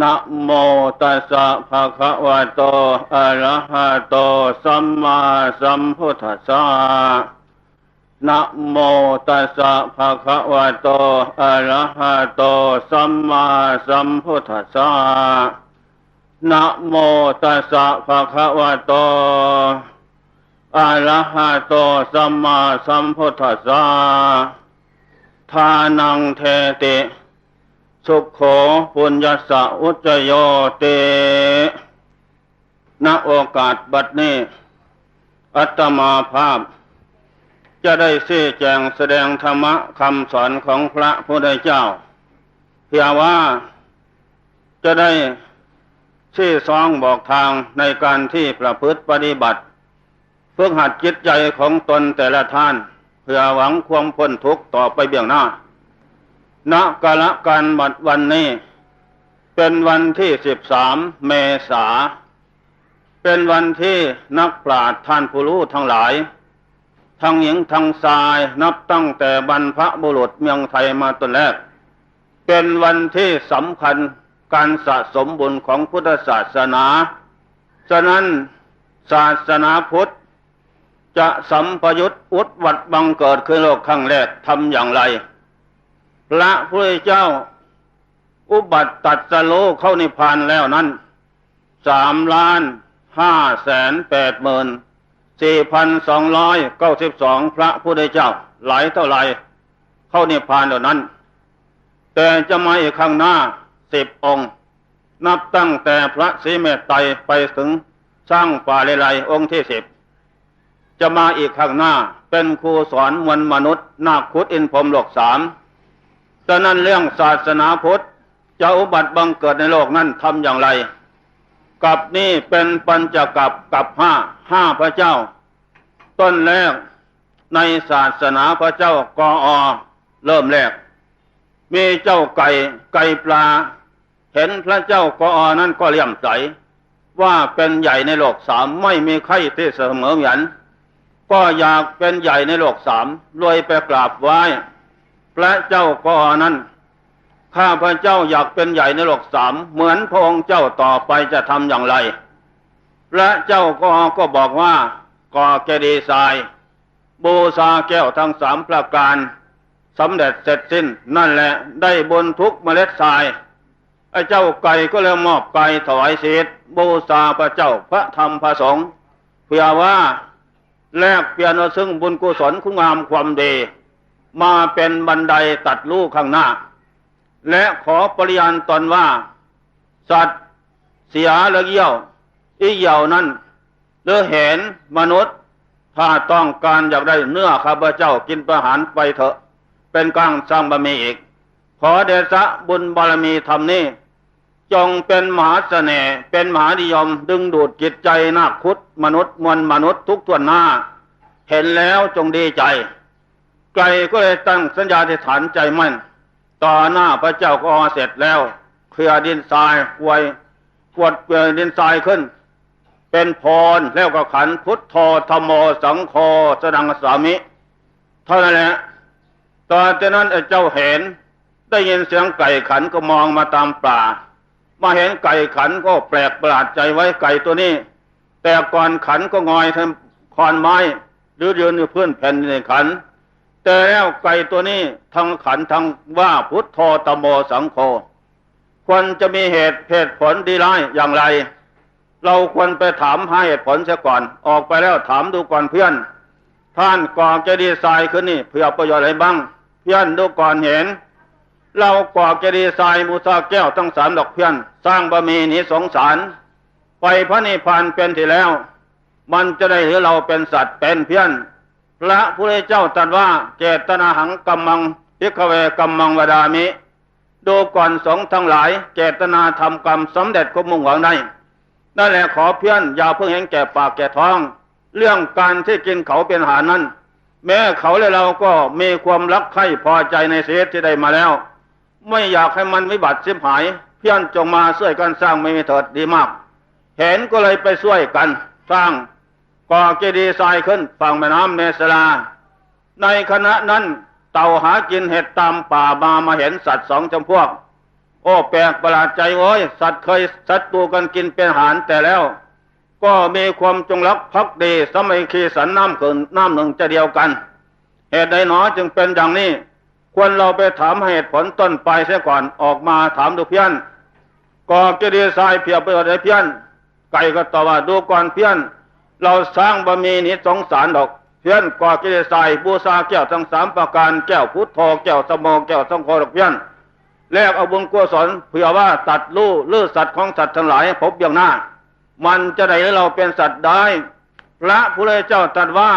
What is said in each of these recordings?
นะโมตัสสะภะคะวะโต อะระหะโต สัมมาสัมพุทธัสสะนะโมตัสสะภะคะวะโต อะระหะโต สัมมาสัมพุทธัสสะนะโมตัสสะภะคะวะโต อะระหะโต สัมมาสัมพุทธัสสะทานังเทติ สุขโขปุญญสสะอุจโยเตณโอกาสบัดนี้ อัตมาภาพ จะได้ซี้แจงแสดงธรรมะคำสอนของพระพุทธเจ้า เพื่อว่าจะได้ชี้ซองบอกทางในการที่ประพฤติปฏิบัติเพื่อหัดจิตใจของตนแต่ละท่าน เพื่อหวังความพ้นทุกข์ต่อไปเบี่ยงหน้า ณกาลการบัดวันนี้ เป็นวันที่สิบสามเมษา เป็นวันที่นักปราชญ์ท่านผู้รู้ทั้งหลาย ทั้งหญิงทั้งชายนับตั้งแต่บรรพบุรุษเมืองไทยมาตนแรก เป็นวันที่สำคัญการสะสมบุญของพุทธศาสนา ฉะนั้นศาสนาพุทธ จะสัมพยุตอุดวัดบังเกิดขึ้นโลกครั้งแรกทำอย่างไร พระพุทธเจ้า อุบัติตัดสโลเข้านิพพานแล้วนั้นสามล้านห้าแสนแปดหมื่นสี่พันสองร้อยเก้าสิบสองพระพุทธเจ้า หลายเท่าไรเข้านิพพานเหล่านั้น แต่จะมาอีกข้างหน้าสิบองค์ นับตั้งแต่พระศรีเมตไตไปถึงสร้างป่าเลไลองค์ที่สิบจะมาอีกข้างหน้าเป็นครูสอนมวลมนุษย์นาคคุดอินพรมโลกสาม ฉะนั้นเรื่องศาสนาพุทธจะอุบัติบังเกิดในโลกนั้นทำอย่างไรกับนี่เป็นปัญจกับกับห้าห้าพระเจ้า ต้นแรกในศาสนาพระเจ้ากออเริ่มแรก มีเจ้าไก่ไก่ปลา เห็นพระเจ้ากออนั้นก็เลี่ยมใส ว่าเป็นใหญ่ในโลกสามไม่มีใครที่เสมอหมือนก็อยากเป็นใหญ่ในโลกสามรวยไปกราบไหว้ พระเจ้ากออนั้น ข้าพระเจ้าอยากเป็นใหญ่ในโลกสามเหมือนพระองค์เจ้าต่อไปจะทำอย่างไร พระเจ้าก็ก็บอกว่าก่อแกดีทรายบูชาแก้วทั้งสามประการสำเร็จเสร็จสิ้น นั่นแหละได้บนทุกเมล็ดทรายไอ้เจ้าไก่ก็เลยมอบไก่ถวายศีลบูชาพระเจ้าพระธรรมพระสงฆ์เพื่อว่าแลกเปลี่ยนซึ่งบุญกุศลคุณงามความดี มาเป็นบันไดตัดลูกข้างหน้า และขอปริยานตนว่า สัตว์เสียหรือเยี่ยวอีเหี่ยวนั้นหรือเห็นมนุษย์ ถ้าต้องการอยากได้เนื้อข้าพเจ้ากินประหารไปเถอะ เป็นกลางสร้างบะมีอีก ขอเดชะบุญบารมีธรรมนี้ จงเป็นมหาเสน่ห์เป็นมหานิยมดึงดูดจิตใจนาคคุดมนุษย์มวลมนุษย์ทุกตัวหน้า เห็นแล้วจงดีใจ ไกลก็เลยตั้งสัญญาธิฐานใจมั่น ต่อหน้าพระเจ้าก็เสร็จแล้วเคลียดินทรายไว้กวดเกลือดินทรายขึ้น เป็นพรแล้วก็ขันพุทธธรรมโมสังโฆสดังสามิเท่านั้นแหละตอนจากนั้นไอ้เจ้าเห็นได้ยินเสียงไก่ขันก็มองมาตามป่า มาเห็นไก่ขันก็แปลกประหลาดใจไว้ไก่ตัวนี้ แต่ก่อนขันก็งอยทำคอนไม้ หรือยืนอยู่พื้นแผ่นในขัน แต่แล้วไก่ตัวนี้ทั้งขันทั้งว่าพุทโธตโมสังโฆควรจะมีเหตุเหตุผลดีร้ายอย่างไร เราควรไปถามหาเหตุผลเสียก่อน ออกไปแล้วถามดูก่อนเพื่อน ท่านก่อจะดีไซน์ขึ้นนี่เพื่อประโยชน์อะไรบ้าง เพื่อนดูก่อนเห็น เราก่อจะดีไซน์มูซาแก้วทั้งสามดอกเพื่อน สร้างบะมีนี้สงสาร ไปพระนิพพานเป็นที่แล้ว มันจะได้หรือเราเป็นสัตว์เป็นเพื่อน พระพุทธเจ้าตรัสว่าเจตนาหังกัมมังพิกเวกัมมังวดามิ ดูก่อนสงทั้งหลาย เจตนาทำกรรมสำเร็จก็มุ่งหวังได้นั่นแหละขอเพื่อนอย่าเพิ่งเห็นแก่ปากแก่ท้อง เรื่องการที่กินเขาเป็นอาหารนั้น แม้เขาและเราก็มีความรักใคร่พอใจในเสียที่ได้มาแล้ว ไม่อยากให้มันวิบัติสิบหาย เพื่อนจงมาช่วยกันสร้างไม่มีเถิดดีมาก เห็นก็เลยไปช่วยกันสร้าง ก่อเจดีย์ทรายขึ้นฝั่งแม่น้ำเมสลา ในขณะนั้นเต่าหากินเห็ดตามป่ามามาเห็นสัตว์สองจำพวก โอ้แปลกประหลาดใจโว้ยสัตว์เคยสัตว์ตูกันกินเป็นอาหารแต่แล้ว ก็มีความจงรักภักดีสมัยคีสันน้ำเกินน้ำหนึ่งจะเดียวกัน เหตุใดหนอจึงเป็นอย่างนี้ ควรเราไปถามเหตุผลต้นไปเสียก่อนออกมาถามดูเพี้ยนก็จดีทรายเพียบไประโยชน์ให้เพี้ยนไก่ก็ตอบว่าดูก่อนเพี้ยน เราสร้างบะมีนิสงสารดอกเพี้ยนก่อกิเลสายบูชาแก้วทั้งสามประการแก้วพุทโธแก้วสมองแก้วสังโฆดอกเพี้ยนแลกเอาบุญกุศลเผื่อว่าตัดลู่ลื้อสัตว์ของสัตว์ทั้งหลายพบอย่างหน้า มันจะได้ให้เราเป็นสัตว์ได้ พระพุทธเจ้าตรัสว่า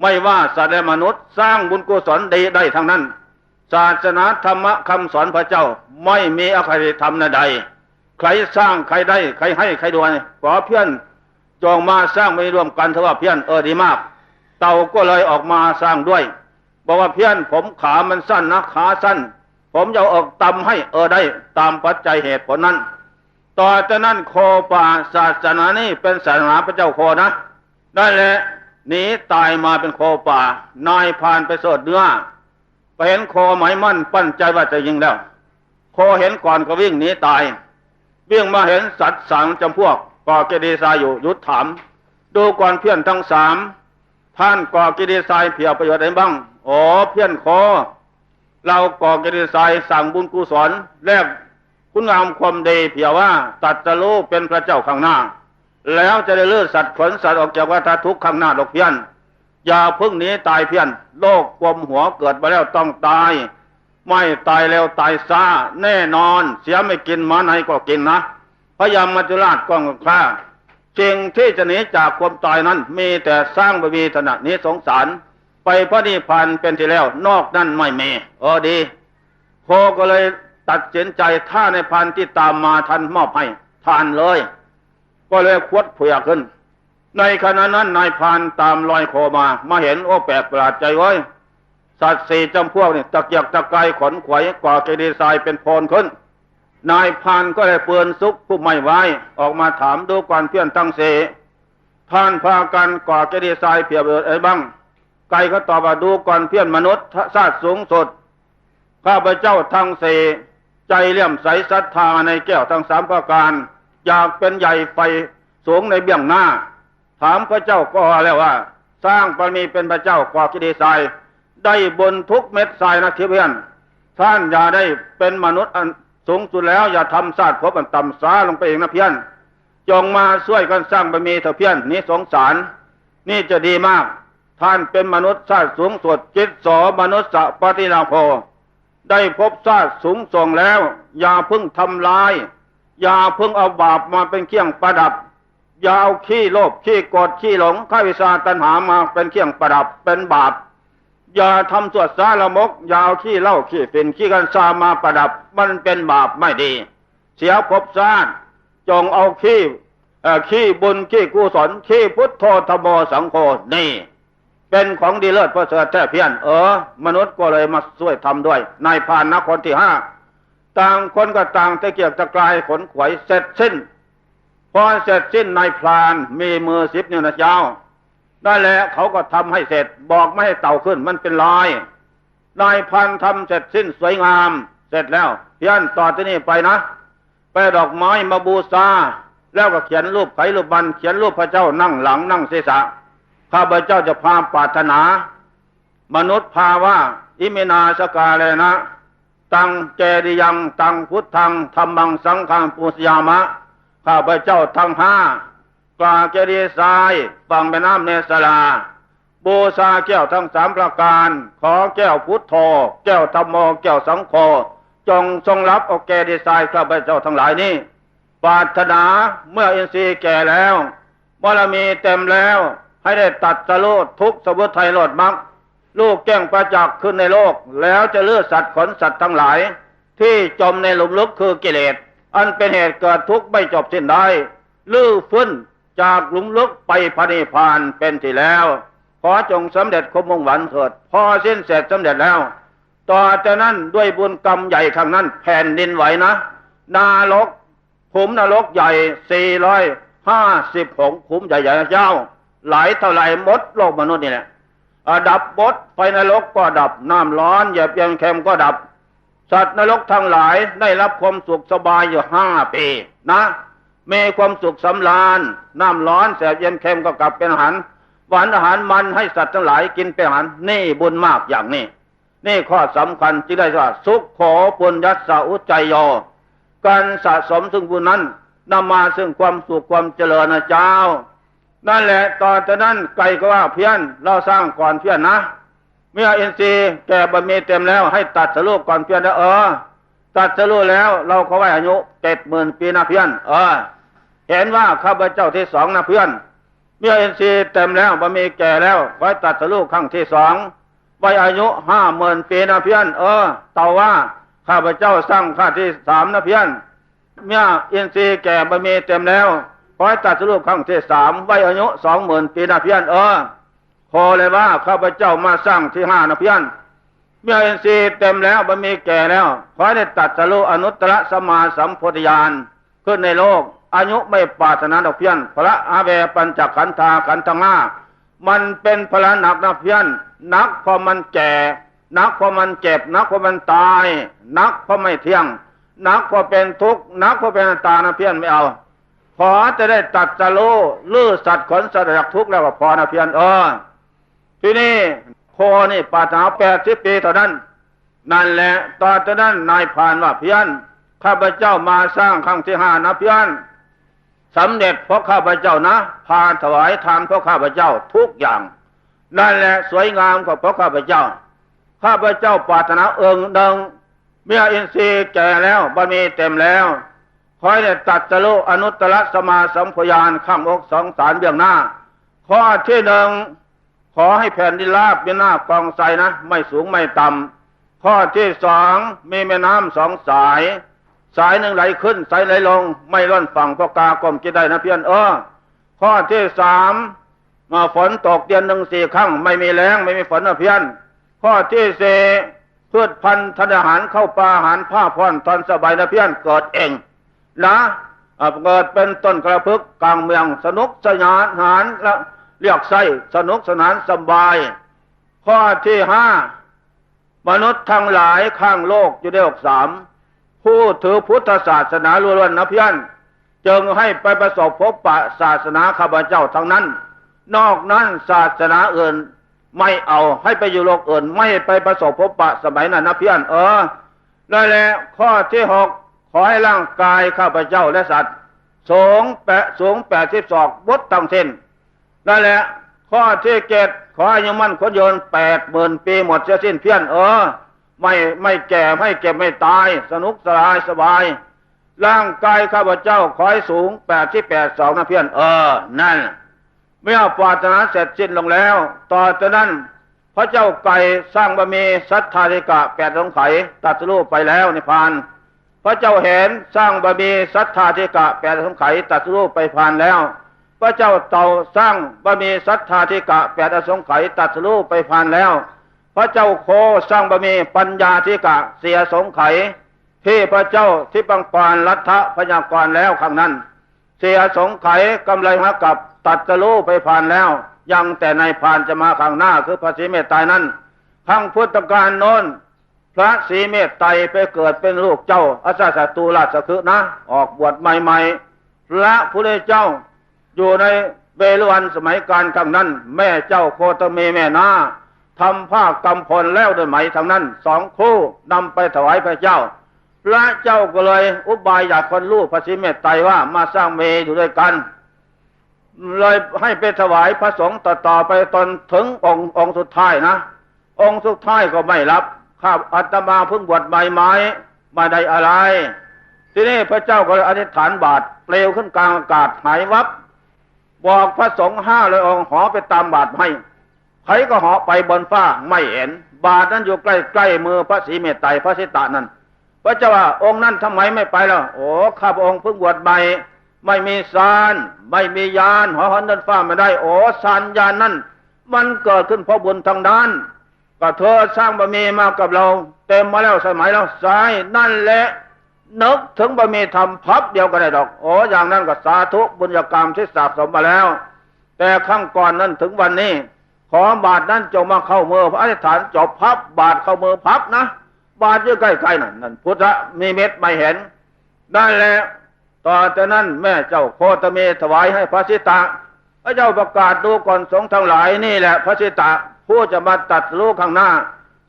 ไม่ว่าสัตว์และมนุษย์สร้างบุญกุศลดีได้ทั้งนั้น ศาสนาธรรมะคำสอนพระเจ้าไม่มีอคติธรรมใด ใครสร้างใครได้ ใครให้ใครด้วยขอเพี้ยน จองมาสร้างไม่รวมกันเถอะว่าเพี้ยนเออดีมาก เต่าก็เลยออกมาสร้างด้วย บอกว่าเพี้ยนผมขามันสั้นนะขาสั้น ผมจะออกตำให้เออได้ตามปัจจัยเหตุผลนั้น ต่อจากนั้นโคป่าศาสนานี้เป็นศาสนาพระเจ้าโคนะได้แหละหนีตายมาเป็นโคป่า นายพรานไปสดเนื้อไปเห็นโคหมมั่นปั้นใจว่าจะยิงแล้ว โคเห็นก่อนก็วิ่งหนีตายวิ่งมาเห็นสัตว์สามจำพวก ก่อเกดีซายอยู่หยุดถาม ดูก่อนเพื่อนทั้งสามท่านก่อกิเลสายเพียประโยชน์อะไรบ้างอ๋อเพื่อนคอเราก่อกิเลสายสั่งบุญกุศลแลกคุณงามความดีเพียว่าตัดจะรู้เป็นพระเจ้าข้างหน้า แล้วจะได้เลือดสัตว์ขนสัตว์ออกจากวัฏทุกข์ข้างหน้าดอกเพี้ยนอย่าพึ่งนี้ตายเพี้ยน โลกกลมหัวเกิดมาแล้วต้องตาย ไม่ตายแล้วตายซาแน่นอน เสียไม่กินมาไหนก็กินนะ พยายามมัจจุราชก้องฆ่าสิ่งที่จะหนีจากความตายนั้น มีแต่สร้างบารมีถนัดนี้สงสาร ไปพระนิพพานเป็นที่แล้ว นอกนั้นไม่มีเออดีโคก็เลยตัดสินใจถ้าในพันที่ตามมาทันมอบให้ทานเลย ก็เลยควัดเผือกขึ้น ในขณะนั้นนายพานตามรอยโคมา มาเห็นโอ้แปลกประหลาดใจว้ยสัตว์สี่จำพวกนี่ตะเกียกตะกายขนขวายกว่าเกดีทรายเป็นโพนขึ้น นายพานก็เลยเปือนซุกผู้ไม่ไว้ ออกมาถามดูก่อนเพื่อนทั้งเสท่านพากันก่อเกดีทรายเพียบเอ้บ้าง ไก่ก็ตอบว่าดูก่อนเพื่อนมนุษย์ชาสติสูงสุดข้าพเจ้าทั้งเสใจเลี่ยมใสศรัทธาในแก้วทั้งสามประการ อยากเป็นใหญ่ไฟสูงในเบื้องหน้า ถามพระเจ้าก็แล้วว่า สร้างบารมีเป็นพระเจ้าก่อกิเลสทราย ได้บนทุกเม็ดทรายนะทียเพื่อนท่านอย่าได้เป็นมนุษย์อัน สูงสุดแล้วอย่าทำศาสตร์พบอันต่ำซาลงไปเองนะเพี้ยน จงมาช่วยกันสร้างบารมีเถอะเพี้ยนนี่สงสาร นี่จะดีมาก ท่านเป็นมนุษย์ชาติสูงสุดจิตสอมนุษย์สปฏิลาโภได้พบชาติสูงส่งแล้ว อย่าพึ่งทำลาย อย่าพึ่งเอาบาปมาเป็นเครื่องประดับ อย่าเอาขี้โลภขี้โกรธขี้หลงข้าวิชาตัณหามาเป็นเครื่องประดับเป็นบาป อย่าทำสวดสารมกยาเอาขี้เล้าขี้ฝิ่นขี้กันซามาประดับ มันเป็นบาปไม่ดี เสียภพชาติจงเอาขี้ขี้บุญขี้กุศลขี้พุทโธธรรมโมสังโฆนี่ เป็นของดีเลิศประเสริฐแท้เพี้ยน เออ มนุษย์ก็เลยมาช่วยทำด้วยนายพรานนคนที่ห้าต่างคนก็ต่างตะเกียกตะกรายขนขวายเสร็จสิ้น พอเสร็จสิ้นนายพรานมีมือสิบนิ้วนะเจ้า ได้แล้วเขาก็ทำให้เสร็จบอกไม่ให้เต่าขึ้นมันเป็นรอยนายพันทำเสร็จสิ้นสวยงาม เสร็จแล้วเพี้ยนต่อที่นี่ไปนะ ไปดอกไม้มาบูชาแล้วก็เขียนรูปไข่รูปบันเขียนรูปพระเจ้านั่งหลังนั่งศีรษะข้าพเจ้าจะพาปรารถนา มนุษย์ภาว่า อิมินาสกาเลนะ ตังเจริยัง ตังพุทธังธรรมังสังฆังปุสยามะ ข้าพเจ้าทั้งห้า กาเจดีย์ทรายฟังแม่น้ำเนสลาบูชาแก้วทั้งสามประการ ขอแก้วพุทโธแก้วธรรมโมแก้วสังโฆจงทรงรับเอาแก่ดีไซน์ข้าพเจ้าทั้งหลายนี้ปรารถนาเมื่ออินทรีย์แก่แล้วบารมีเต็มแล้ว ให้ได้ตัดสโลดทุกสมุทัยโลดมักลูกแก้งประจักษ์ขึ้นในโลก แล้วจะเลือดสัตว์ขนสัตว์ทั้งหลาย ที่จมในหลุมลึกคือกิเลส อันเป็นเหตุเกิดทุกข์ไม่จบสิ้นได้ ลื้อฟื้น จากหลุมลึกไปพระนิพพานเป็นที่แล้ว ขอจงสำเร็จคมมงหวันเถิด พอสิ้นเสร็จสำเร็จแล้ว ต่อจากนั้นด้วยบุญกรรมใหญ่ครั้งนั้นแผ่นดินไหวนะ นารกขุมนรกใหญ่สี่ร้อยห้าสิบหกขุมใหญ่ๆเจ้า หลายเท่าไหร่มดโลกมนุษย์นี่แหละอ่าดับบดไฟนรกก็ดับน้ำร้อนเหยียบเย็นเค็มก็ดับ สัตว์นรกทั้งหลายได้รับความสุขสบายอยู่ห้าปีนะ มีความสุขสำราญน้ำร้อนแสบเย็นเค็มก็กลับเป็นอาหารหวานอาหารมันให้สัตว์ทั้งหลายกินเป็นอาหารนี่บุญมากอย่างนี้ นี่ข้อสำคัญที่ได้ว่า สุขขอปุญญัสสะอุจจยโยการสะสมซึ่งบุญนั้นนำมาซึ่งความสุขความเจริญนะเจ้า นั่นแหละตอนจากนั้นไก่ก็ว่าเพี้ยนเราสร้างก่อนเพี้ยนนะ เมื่ออินทรีย์แก่บะมีเต็มแล้วให้ตัดสรุปก่อนเพี้ยนนะเออ ตัดสรุปแล้ว เราก็ไว้อายุเจ็ดหมื่นปีนะเพี้ยนเออ เห็นว่าข้าพเจ้าที่สองนะเพื่อนเมื่ออินทรีย์เต็มแล้วบะมีแก่แล้วไว้ตัดสรุปครั้งที่สองไว้อายุห้าหมื่นปีนะเพื่อน เออเต่าว่าข้าพเจ้าสร้างข้าที่สามนะเพื่อน เมื่ออินทรีย์แก่บะมีเต็มแล้วขอให้ตัดสรุปครั้งที่สามไว้อายุสองหมื่นปีนะเพื่อน เออพอเลยว่าข้าพเจ้ามาสร้างที่ห้านะเพื่อน เมื่ออินทรีย์เต็มแล้วบะมีแก่แล้ว ขอได้ตัดสรุอนุตตรสมาสัมโพธิญาณขึ้นในโลก อายุไม่ปารถนาดอกเพี้ยน พระอาเวปัญจขันธาขันธง่ามันเป็นพละหนักนะเพี้ยน นักเพราะมันแก่ นักเพราะมันเจ็บ นักเพราะมันตาย นักเพราะไม่เที่ยง นักเพราะเป็นทุกข์ นักเพราะเป็นตานะเพี้ยนไม่เอา ขอจะได้ตัดจะโลลื้อสัตว์ขนสัตว์จากทุกข์แล้วก็พอนะเพี้ยนเออที่นี้ โคนี่ปาถนาแปดสิบปีเท่านั้น นั่นแหละตอนนั้นนายผ่านว่าเพี้ยนข้าพเจ้ามาสร้างครั้งที่ห้านะเพี้ยนสำเร็จเพราะข้าพเจ้านะพาถวายทานเพราะข้าพเจ้าทุกอย่าง นั่นแหละสวยงามกว่าเพราะข้าพเจ้า ข้าพเจ้าปรารถนาเอิงดังเมื่ออินทรีย์แก่แล้วบารมีเต็มแล้วคอยได้ตัดจโลอนุตตรสมาสัมพยานข้ามอกสองสารเบื้องหน้า ข้อที่หนึ่ง อให้แผ่นดินราบเป็นหน้ากองใสนะ ไม่สูงไม่ต่ำข้อที่สองมีแม่น้ำสองสาย สายหนึ่งไหลขึ้น สายไหลลง ไม่ล่อนฝั่งพกากลมจะได้นะเพียนเออ ข้อที่สามมาฝนตกเดือนหนึ่งสี่ครั้ง ไม่มีแรงไม่มีฝนนะเพียน ข้อที่สี่พืชพันธุ์ทานอาหารเข้าปลาอาหารผ้าพรทอนสบายนะเพียนเกิดเองนะเกิดเป็นต้นกระพึกกลางเมืองสนุกสนานหารและ เรียกไส้สนุกสนานสบาย ข้อที่ห้ามนุษย์ทั้งหลายข้างโลกอยู่ได้อกสามผู้ถือพุทธศาสนาล้วนๆนะเพียนจึงให้ไปประสบพบปะศาสนาข้าพเจ้าทั้งนั้น นอกนั้นศาสนาอื่นไม่เอาให้ไปอยู่โลกอื่น ไม่ไปประสบพบปะสมัยนั้นนะเพียนเออนั่นแหละข้อที่หกขอให้ร่างกายข้าพเจ้าและสัตว์สูงแปะสูงแปดสิบศอกบดตั้งเส้น นั่นแหละ ข้อที่เจ็ดขออายุมั่นคนโยนแปดหมื่นปีหมดเสียสิ้นเพี้ยนเออ ไม่ไม่แก่ไม่เก็บไม่ตาย สนุกสบายสบาย ร่างกายข้าพเจ้าขอให้สูงแปดที่แปดสองนะเพี้ยนเออ นั่นเมื่อปรารถนาเสร็จสิ้นลงแล้ว ต่อจากนั้น พระเจ้าไก่สร้างบะมีสัทธาธิกะแปดสงไขตัดรูปไปแล้วในพาน พระเจ้าเห็นสร้างบะมีสัทธาธิกะแปดสงไขตัดรูปไปผ่านแล้ว พระเจ้าเต่าสร้างบะมีสัทธาธิกะแปดอสงไขยตัดสรูปไปผ่านแล้ว พระเจ้าโคสร้างบะมีปัญญาธิกะเสียสงไขยที่พระเจ้าที่ปังปานรัฐพยากรแล้วครั้งนั้น เสียสงไขยกำไรหักกับตัดสรูปไปผ่านแล้ว ยังแต่ในผ่านจะมาข้างหน้าคือพระศรีเมตไตรนั้นข้างพุทธกาลโน้นพระศรีเมตไตรไปเกิดเป็นลูกเจ้าอาซาสตูราชคือนะ ออกบวชใหม่ๆพระพุทธเจ้า อยู่ในเบลวันสมัยการครั้งนั้น แม่เจ้าโคตเมแม่นาทำผ้ากำพลแล้วด้วยไหมทั้งนั้นสองคู่นำไปถวายพระเจ้า พระเจ้าก็เลยอุบายอยากคนลูกพระศรีเมตไตรว่ามาสร้างเมอยู่ด้วยกัน เลยให้ไปถวายพระสงฆ์ต่อๆไปตอนถึงองค์องค์สุดท้ายนะ องค์สุดท้ายก็ไม่รับข้าอาตมาเพิ่งบวชใหม่ไม้มาได้อะไร ทีนี้พระเจ้าก็เลยอธิษฐานบาทเปลวขึ้นกลางอากาศหายวับ บอกพระสงฆ์ห้าเลยองหอไปตามบาทให้ใครก็หอไปบนฟ้าไม่เห็น บาทนั้นอยู่ใกล้ๆมือพระศรีเมตไตรพระสิตานั้นพระเจ้าว่าองค์นั้นทำไมไม่ไปล่ะโอ้ข้าพระองค์เพิ่งบวชใหม่ไม่มีสารไม่มียานหอหอนเดินฟ้าไม่ได้ โอ้สารยานนั้นมันเกิดขึ้นเพราะบุญทางด้าน ก็เธอสร้างบะหมี่มากับเรา เต็มมาแล้วสมัยเราสายนั่นแหละ นึกถึงบะมี่ทำพับเดียวก็ได้ดอกโอ้อย่างนั้นก็สาธุบุญกรรมที่สะสมมาแล้ว แต่ข้างก่อนนั้นถึงวันนี้ ขอบาทนั้นจงมาเข้ามือพระอธิษฐานจบพับบาทเข้ามือพับนะ บาทอยู่ใกล้ๆนั่นนั่นพุทธมีเม็ดไม่เห็น ได้แล้วต่อจากนั้นแม่เจ้าโคตเมถวายให้พระสิตาพระเจ้าประกาศดูก่อนสงฆ์ทั้งหลายนี่แหละพระสิตาผู้จะมาตัดรู้ข้างหน้า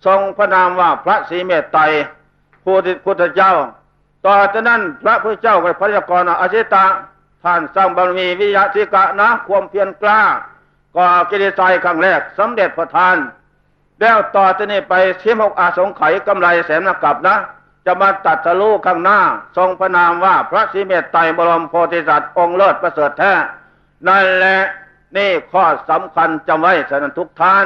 ทรงพระนามว่าพระศรีเมตไตรผู้พุทธเจ้า ต่อจากนั้นพระพุทธเจ้ากับพระยากรอาชิตะท่านสร้างบารมีวิยาธิกะนะความเพียรกล้าก่อกิเลสใจครั้งแรกสำเร็จประทาน แล้วต่อจากนี้ไปสิบหกอาสงไขยกำไรแสนนกลับนะ จะมาตัดสลูข้างหน้า ทรงพระนามว่าพระศรีเมตไตรบรมโพธิสัตว์องค์เลิศประเสริฐแท้ นั่นแหละนี่ข้อสำคัญจำไว้สนันทุกท่าน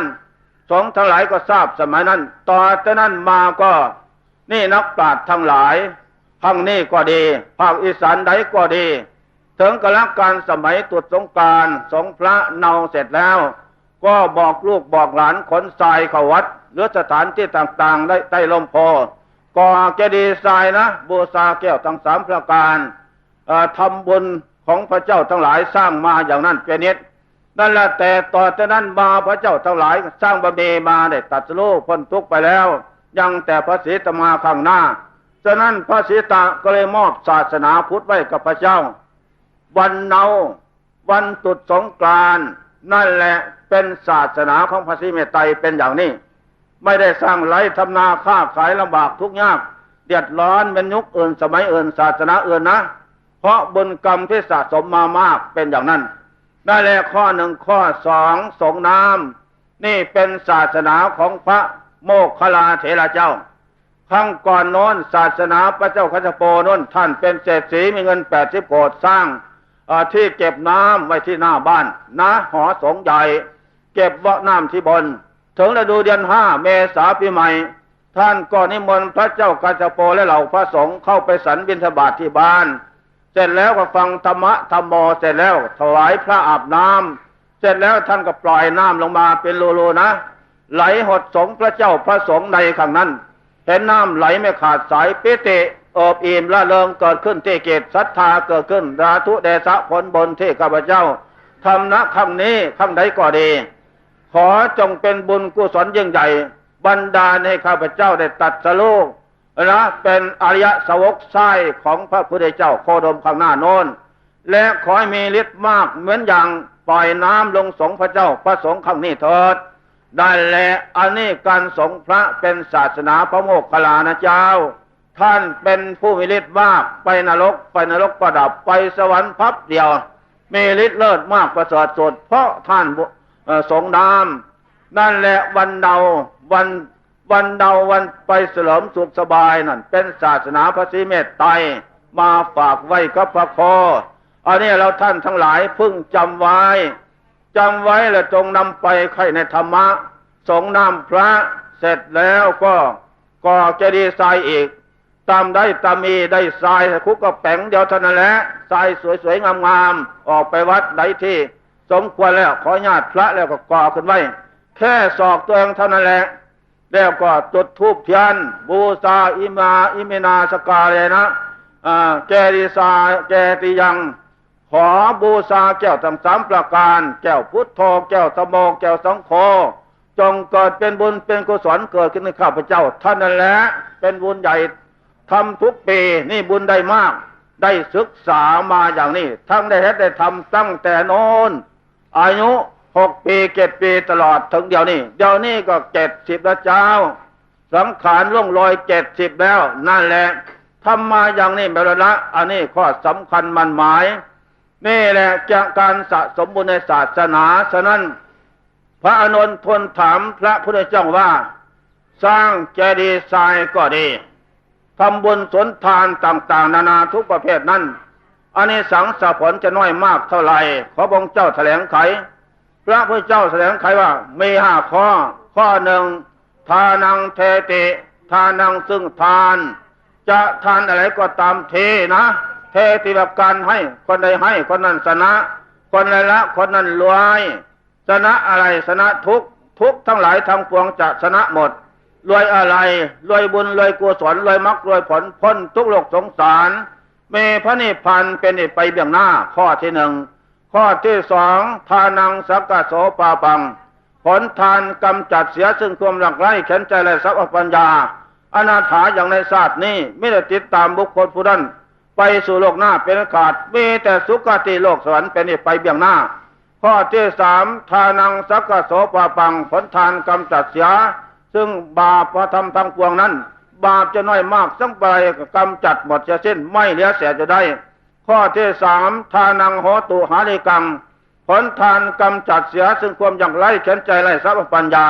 สงทั้งหลายก็ทราบสมัยนั้น ต่อจากนั้นมาก็นี่นักปราชญ์ทั้งหลาย ทางนี้ก็ดี ภาคอีสานใดก็ดี ถึงกระการสมัยตรวจสงการสงพระเนาเสร็จแล้ว ก็บอกลูกบอกหลานขนทรายเข้าวัด หรือสถานที่ต่างๆ ได้ใต้ลมโพก่อเจดีย์ทรายนะบูชาแก้วทั้งสามประการทำบุญของพระเจ้าทั้งหลายสร้างมาอย่างนั้นเป็นนิดนั่นแหละแต่ต่อจากนั้นมาพระเจ้าทั้งหลายสร้างบารมีมาได้ตัดสโลกพ้นทุกไปแล้ว ยังแต่พระศรีตมาข้างหน้า ฉะนั้นพระศีตาก็เลยมอบศาสนาพุทธไว้กับพระเจ้า วันเนาวันตรุษสงกรานนั่นแหละเป็นศาสนาของพระศรีเมตไตรเป็นอย่างนี้ ไม่ได้สร้างไรทำนาค้าขายลำบากทุกยากเดือดร้อนเป็นยุคอื่นสมัยอื่นศาสนาอื่นนะ เพราะบุญกรรมที่สะสมมามากเป็นอย่างนั้น ได้แล้วข้อหนึ่งข้อสองสงน้ำนี่เป็นศาสนาของพระโมคคลลาเถระเจ้า ครั้งก่อนโน้นศาสนาพระเจ้าคัจโปโน้นท่านเป็นเศรษฐีมีเงินแปดสิบโกดสร้างที่เก็บน้ำไว้ที่หน้าบ้านนะหอสงใหญ่เก็บเบาะน้ำที่บน ถึงฤดูเดือนห้าเมษาปีใหม่ ท่านก็นิมนต์พระเจ้ากัจจโปและเหล่าพระสงฆ์เข้าไปสันบิณฑบาตที่บ้าน เสร็จแล้วก็ฟังธรรมะธรรมโมเสร็จแล้วถวายพระอาบน้ำเสร็จแล้วท่านก็ปล่อยน้ำลงมาเป็นรูๆนะ ไหลหดสงฆ์พระเจ้าพระสงฆ์ในข้างนั้น เห็นน้ำไหลไม่ขาดสายปิติอบอิ่มละเริงเกิดขึ้นที่เกตศรัทธาเกิดขึ้นดาทุเดชะผลบนที่ข้าพเจ้าทำนะคำนี้คำใดก็ดี ขอจงเป็นบุญกุศลยิ่งใหญ่บรรดาให้ข้าพเจ้าได้ตัดสโลกนะเป็นอริยสวกไส้ของพระพุทธเจ้าโคดมข้างหน้าโน้น และขอให้มีฤทธิ์มากเหมือนอย่างปล่อยน้ำลงสงพระเจ้าพระสงฆ์ข้างนี้เถิด ได้แหละอันนี้การสงพระเป็นศาสนาพระโมคคัลานะเจ้า ท่านเป็นผู้มีฤทธิ์มากไปนรกไปนรกประดับไปสวรรค์พับเดียวมีฤทธิ์เลิศมากประเสริฐสุดเพราะท่านบุเอ่อสงน้ำนั่นแหละวันเดาวันวันเดาวันไปเสริมสุขสบายนั่นเป็นศาสนาพระศรีเมตไตรมาฝากไว้กับพระโคอันนี้เราท่านทั้งหลายพึ่งจำไว้ จำไว้และจงนำไปไข่ในธรรมะ สงน้ำพระเสร็จแล้วก็ก่อเจดีย์ทรายอีก ตามได้ตามมีได้ทรายคุกกระแป้งเดียวเท่านั้นแหละทรายสวยๆงามๆออกไปวัดไหนที่ สมควรแล้วขอญาติพระแล้วก็ก่อขึ้นไว้ แค่ศอกตัวเองเท่านั้นแหละแล้วก็จุดทูบเทียน บูชาอิมาอิเมนาสกาเลยนะแกดิสาแกติยัง ขอบูชาแก้วทั้งสามประการ แก้วพุทโธแก้วธรรมโมแก้วสังโฆจงเกิดเป็นบุญเป็นกุศลเกิดขึ้นในข้าพเจ้าท่านนั่นแหละเป็นบุญใหญ่ทำทุกปีนี่บุญได้มาก ได้ศึกษามาอย่างนี้ ทั้งได้เฮ็ดได้ทำตั้งแต่น้นอายุหกปีเจ็ดปีตลอดถึงเดี๋ยวนี้ เดี๋ยวนี้ก็เจ็ดสิบแล้วเจ้า สังขารล่วงลอยเจ็ดสิบแล้ว นั่นแหละทำมาอย่างนี้แบบละอันนี้ข้อสำคัญมันหมาย นี่แหละจากการสะสมบุญในศาสนา ฉะนั้น พระอานนทนถามพระพุทธเจ้าว่า สร้างเจดีย์ทรายก็ดีทำบุญสนทานต่างๆ นานาทุกประเภทนั้นอันนี้สังสผลจะน้อยมากเท่าไหร่ขอบองเจ้าแถลงไข พระพุทธเจ้าแถลงไขว่ามีห้าข้อ ข้อหนึ่งทานังเทติทานังซึ่งทาน จะทานอะไรก็ตามเทนะ เทติแบบการให้ คนใดให้คนนั้นชนะ คนใดละคนนั้นรวยชนะอะไรชนะทุกทุกทั้งหลายทั้งปวงจะชนะหมดรวยอะไรรวยบุญรวยกุศลรวยมรรครวยผลพ้นทุกโลกสงสารเมพระนิพพานเป็นไปเบื้องหน้า ข้อที่หนึ่งข้อที่สองทานังสักกะโสปาปัง ผลทานกำจัดเสียซึ่งความหลักไร้เข็นใจและทรัพย์ปัญญาอนาถาอย่างในศาสตร์นี้ไม่ได้ติดตามบุคคลผู้นั้น ไปสู่โลกหน้าเป็นอากาศมีแต่สุคติโลกสวรรค์เป็นที่ไปเบี่ยงหน้า ข้อที่สามทานังสักโสปาปังผลทานกำจัดเสีย ซึ่งบาปพระธรรมทั้งปวงนั้น บาปจะน้อยมากสังไปกำจัดหมดจะสิ้นไม่เหลือเสียจะได้ ข้อที่สามทานังโหตุหาริกังผลทานกำจัดเสียซึ่งความอย่างไรเข็นใจไรทรัพย์ปัญญา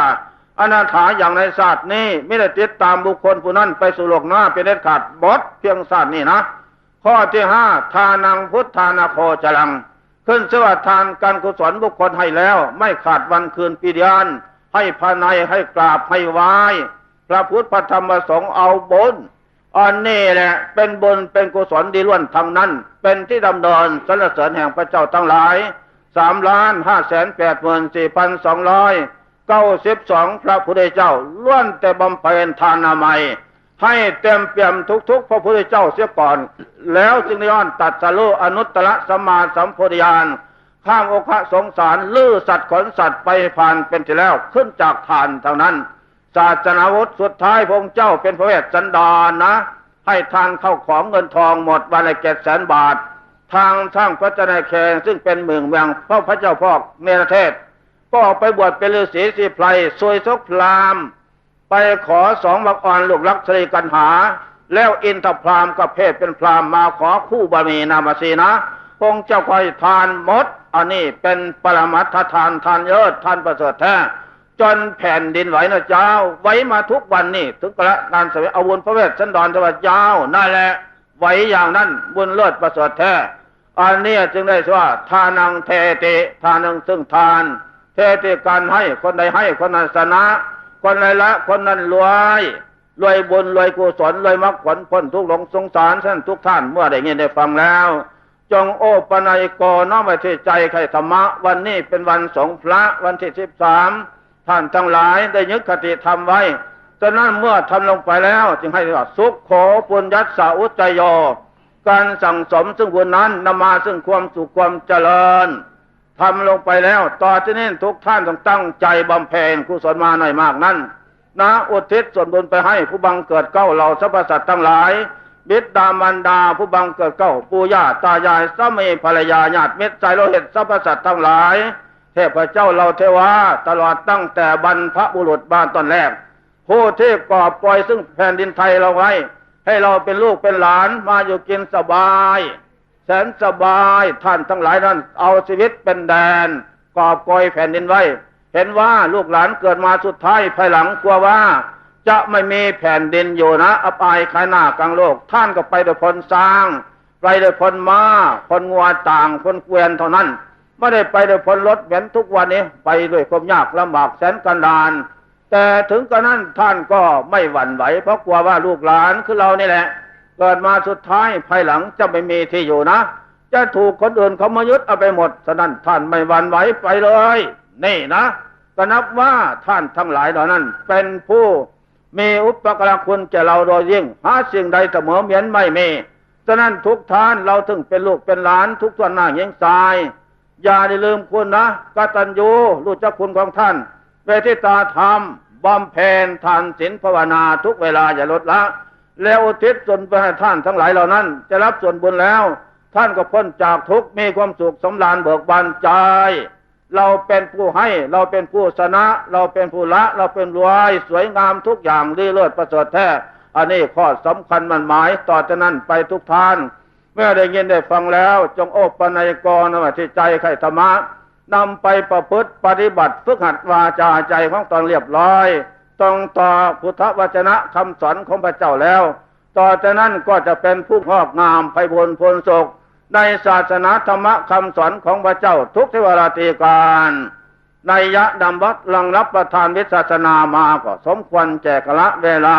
อนาถาอย่างในศาสตร์นี้ไม่ได้ติดตามบุคคลผู้นั้นไปสู่โลกหน้าเป็นเด็ดขาดบดเพียงศาสตร์นี้นะ ข้อที่ห้าทานังพุทธานาโคจลัง ขึ้นสวัสทานการกุศลบุคคลให้แล้ว ไม่ขาดวันคืนปีเดือนให้ภายในให้กราบให้ไหว้พระพุทธพระธรรมพระสงฆ์เอาบนอันนี้แหละเป็นบุญเป็นกุศลดีล้วนทางนั้น เป็นที่ดำเนินสรรเสริญแห่งพระเจ้าทั้งหลายสามล้านห้าแสนแปดหมื่นสี่พันสองร้อยเก้าสิบสองพระพุทธเจ้าล้วนแต่บำเพ็ญทานามัย ให้เต็มเปี่ยมทุกๆ พระพุทธเจ้าเสียก่อน แล้วจึงได้ย้อนตัดสโลอนุตตรสมมาสัมโพธิญาณข้ามโอคะสงสารลื้อสัตว์ขนสัตว์ไปผ่านเป็นที่แล้วขึ้นจากฐานเท่านั้น ศาสนาวุธสุดท้ายพระองค์เจ้าเป็นพระเวสสันดรนะ ให้ทานเข้าของเงินทองหมดวันละเจ็ดแสนบาท ทางสร้างพระเจนาแคงซึ่งเป็นเมืองเมืองพระพระเจ้าพ่อเนรเทศ ก็ออกไปบวชเป็นฤาษีสีไพรซวยซกพราม ขอสองบักอ่อนลูกรักสรีกันหา แล้วอินทพรามกับเพศเป็นพรามมาขอคู่บารมีนามาสีนะพงเจ้าคอยทานมด อันนี้เป็นปรมัตถทานทานเยิศทานประเสริฐแท้จนแผ่นดินไหวนะเจ้า ไว้มาทุกวันนี่ถึงกระการเสวยอาวุธพระเวทสันดรจังหวัดยาวนั่นแหละไหวอย่างนั้นบุญเลิศประเสริฐแท้อันนี้จึงได้ชื่อว่าทานังเทติทานังซึ่งทาน เทติการให้คนใดให้คนนั้นชนะ คนใดละคนนั้นรวยรวยบุญรวยกุศลรวยมรรคผลพ้นทุกหลงสงสารท่านทุกท่านเมื่อได้ยินได้ฟังแล้ว จงโอปนัยกรน้อมไปที่ใจใครธรรมะ วันนี้เป็นวันสงพระวันที่สิบสามท่านทั้งหลายได้ยึดคติธรรมไว้ฉะนั้นเมื่อทำลงไปแล้ว จึงให้ว่าสุขโขปุญญัสสาอุจจโยการสั่งสมซึ่งบุญนั้นนำมาซึ่งความสุขความเจริญ ทำลงไปแล้ว ต่อที่นี้ทุกท่านต้องตั้งใจบำเพ็ญกุศลมาหน่อยมากนั้นนะอุทิศส่วนบุญไปให้ผู้บังเกิดเก้าเหล่าสรรพสัตว์ทั้งหลาย บิดามารดาผู้บังเกิดเก้าปู่ย่าตายายสามีภรรยาญาติมิตรใจโลหิตสรรพสัตว์ทั้งหลาย เทพเจ้าเราเทวาตลอดตั้งแต่บรรพบุรุษบ้านตอนแรกผู้ที่กอบปล่อยซึ่งแผ่นดินไทยเราไว้ ให้เราเป็นลูกเป็นหลานมาอยู่กินสบาย แสนสบายท่านทั้งหลายท่านเอาชีวิตเป็นแดนกอบกอยแผ่นดินไว้ เห็นว่าลูกหลานเกิดมาสุดท้ายภายหลังกลัวว่า จะไม่มีแผ่นดินอยู่นะอับอายขายหน้ากลางโลก ท่านก็ไปโดยพลสร้าง ไปโดยพลมา้าพลงัวต่างพลเกวียนเท่านั้นไม่ได้ไปโดยพลรถเหมือนทุกวันนี้ ไปด้วยความยากลำบากแสนกันดานแต่ถึงกระนั้นท่านก็ไม่หวั่นไหวเพราะกลัวว่าลูกหลานคือเรานี่แหละ เกิดมาสุดท้ายภายหลังจะไม่มีที่อยู่นะ จะถูกคนอื่นเขามายึดเอาไปหมดฉะนั้นท่านไม่หวั่นไหวไปเลย นี่นะก็นับว่าท่านทั้งหลายเหล่านั้น เป็นผู้มีอุปการะคุณแก่เราโดยยิ่งหาสิ่งใดเสมอเหมือนไม่มีฉะนั้นทุกท่านเราถึงเป็นลูกเป็นหลานทุกส่วนหน้าเยียงสาย อย่าได้ลืมคุณนะกตัญญูรู้จักคุณของท่าน เวทิตาธรรมบำเพ็ญทานศีลภาวนาทุกเวลาอย่าลดละ แล้วอุทิศส่วนไปให้ท่านทั้งหลายเหล่านั้น จะรับส่วนบุญแล้ว ท่านก็พ้นจากทุกข์มีความสุขสำราญเบิกบานใจ เราเป็นผู้ให้เราเป็นผู้ชนะ เราเป็นผู้ละ เราเป็นรวยสวยงามทุกอย่างดีเลิศประเสริฐแท้อันนี้ข้อสำคัญมันหมายต่อจากนั้นไปทุกท่าน เมื่อได้ยินได้ฟังแล้ว จงโอปนัยกรนวที่ใจไขธรรมะนำไปประพฤติปฏิบัติฝึกหัดวาจาใจของตอนเรียบร้อย ต้องต่อพุทธวจนะคำสอนของพระเจ้าแล้ว ต่อจากนั้นก็จะเป็นผู้งอกงามไพบูลย์พลศกในศาสนาธรรมคำสอนของพระเจ้าทุกเทวราตีการในยะดำวัดลังรับประทานวิศาสนามาก็สมควรแจกละเวลา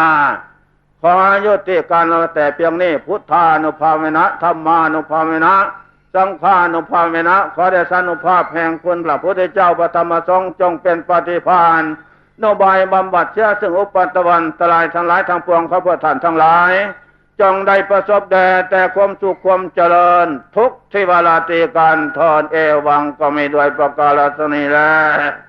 ขอยุติการแต่เพียงนี้พุทธานุภาเวนะธรรมานุภาเวนะสังฆานุภาเวนะขอได้สานุภาพแห่งคุณพระพุทธเจ้าพระธรรมสงฆ์จงเป็นปฏิภาณ นบายบำบัดเชื้อซึ่งอุปตะวันตรายทั้งหลายทั้งปวงข้าพเจ้าท่านทั้งหลาย จงได้ประสบแด่แต่ความสุขความเจริญ ทุกที่เวลาตีการทอนเอวังก็มีด้วยประกาศนีแล้ว